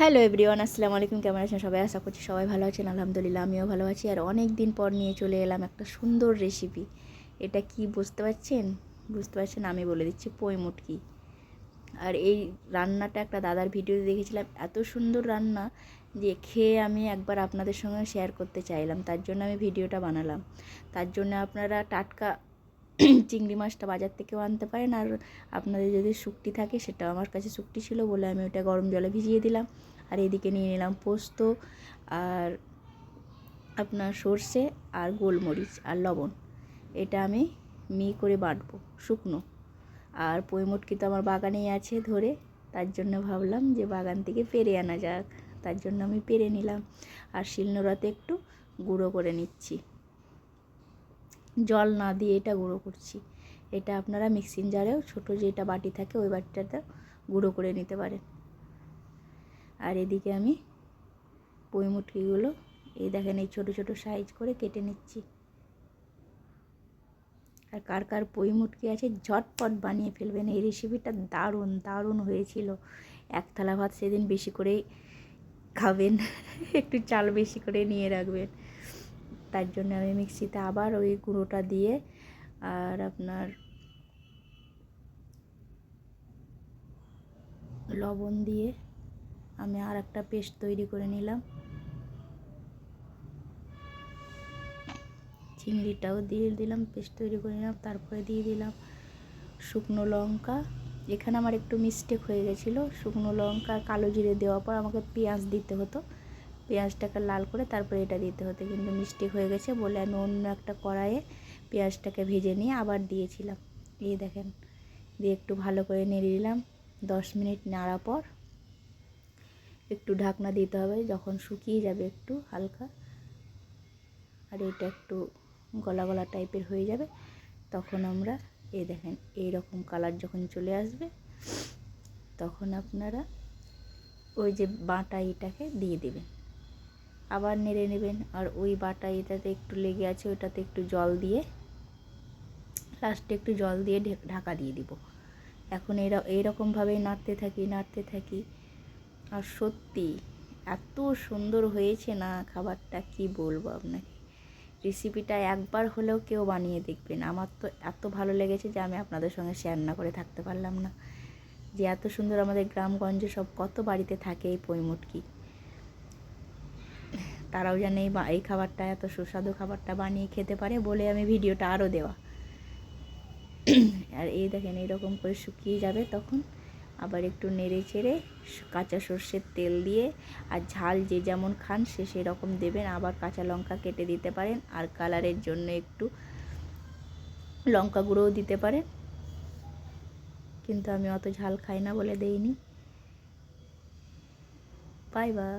Hello everyone, আসসালামু আলাইকুম, কেমন আছেন সবাই? আশা করছি সবাই ভালো আছেন, আলহামদুলিল্লাহ আমিও ভালো আছি। আর অনেক দিন পর নিয়ে চলে এলাম একটা সুন্দর রেসিপি এটা কি বুঝতে পারছেন? বুঝতে পারছেন? আমি বলে দিচ্ছি পই মুটকি। আর এই রান্নাটা একটা দাদার ভিডিওতে দেখেছিলাম, এত সুন্দর রান্না যে খেয়ে আমি একবার আপনাদের সঙ্গে শেয়ার করতে চাইলাম। তার জন্য আমি ভিডিওটা বানালাম। তার জন্য আপনারা টাটকা চিংড়ি মাছটা বাজার থেকেও আনতে পারেন। আর আপনাদের যদি শুকটি থাকে সেটা আমার কাছে শুকটি ছিল বলে আমি ওটা গরম জলে ভিজিয়ে দিলাম। আর এদিকে নিয়ে নিলাম পোস্ত আর আপনার সর্ষে আর গোলমরিচ আর লবণ। এটা আমি মি করে বাটবো শুকনো। আর পইমটকি তো আমার বাগানেই আছে ধরে। তার জন্য ভাবলাম যে বাগান থেকে পেরে আনা যাক। তার জন্য আমি পেরে নিলাম। আর শিলনোড়াতে একটু গুঁড়ো করে নিচ্ছি। জল না দিয়ে এটা গুঁড়ো করছি। এটা আপনারা মিক্সিং জারেও ছোটো যেটা বাটি থাকে ওই বাটিটাতে গুঁড়ো করে নিতে পারেন। আর এদিকে আমি পইমুটকিগুলো এই দেখেন এই ছোটো ছোটো সাইজ করে কেটে নিচ্ছি। আর কার কার পইমুটকি আছে ঝটপট বানিয়ে ফেলবেন। এই রেসিপিটা দারুণ দারুণ হয়েছিল। এক থালা ভাত সেদিন বেশি করেই খাবেন, একটু চাল বেশি করে নিয়ে রাখবেন। তার জন্য আমি মিক্সিতে আবার ওই গুঁড়োটা দিয়ে আর আপনার লবণ দিয়ে আমি আর একটা পেস্ট তৈরি করে নিলাম। চিংড়িটাও দিয়ে দিলাম, পেস্ট তৈরি করে নিলাম, তারপরে দিয়ে দিলাম শুকনো লঙ্কা। এখানে আমার একটু মিস্টেক হয়ে গেছিল, শুকনো লঙ্কা কালো জিরে দেওয়ার পর আমাকে পেঁয়াজ দিতে হতো। পেঁয়াজটাকে লাল করে তারপরে এটা দিতে হতো। কিন্তু মিস্টেক হয়ে গেছে বলে আমি অন্য একটা কড়াইয়ে পেঁয়াজটাকে ভেজে নিয়ে আবার দিয়েছিলাম। এই দেখেন, দিয়ে একটু ভালো করে নেড়ে দিলাম দশ মিনিট নাড়া পর একটু ঢাকনা দিতে হবে, যখন শুকিয়ে যাবে একটু হালকা। আর এটা একটু গলা গলা টাইপের হয়ে যাবে, তখন আমরা, এই দেখেন এই রকম কালার যখন চলে আসবে, তখন আপনারা ওই যে বাটা এটাকে দিয়ে দেবেন। আবার নেড়ে নেবেন। আর ওই বাটা এটাতে একটু লেগে আছে, ওটাতে একটু জল দিয়ে লাস্টে একটু জল দিয়ে ঢাকা দিয়ে দিব। এখন এরা এইরকমভাবেই নাড়তে থাকি নাড়তে থাকি। আর সত্যি, এত সুন্দর হয়েছে না খাবারটা, কি বলব আপনাকে? রেসিপিটা একবার হলেও কেউ বানিয়ে দেখবেন আমার তো এত ভালো লেগেছে যে আমি আপনাদের সঙ্গে শেয়ার না করে থাকতে পারলাম না। যে এত সুন্দর আমাদের গ্রামগঞ্জে সব কত বাড়িতে থাকে এই পইমুটকি তারাও যেন এই এই খাবারটা এত সুস্বাদু খাবারটা বানিয়ে খেতে পারে বলে আমি ভিডিওটা আরও দেওয়া। আর এই দেখেন, এইরকম করে শুকিয়ে যাবে তখন। আবার একটু নেড়ে চেড়ে কাঁচা সর্ষের তেল দিয়ে আর ঝাল যে যেমন খান সে সেরকম দেবেন। আবার কাঁচা লঙ্কা কেটে দিতে পারেন আর কালারের জন্য একটু লঙ্কা গুঁড়োও দিতে পারেন। কিন্তু আমি অত ঝাল খাই না বলে দেইনি। Bye bye.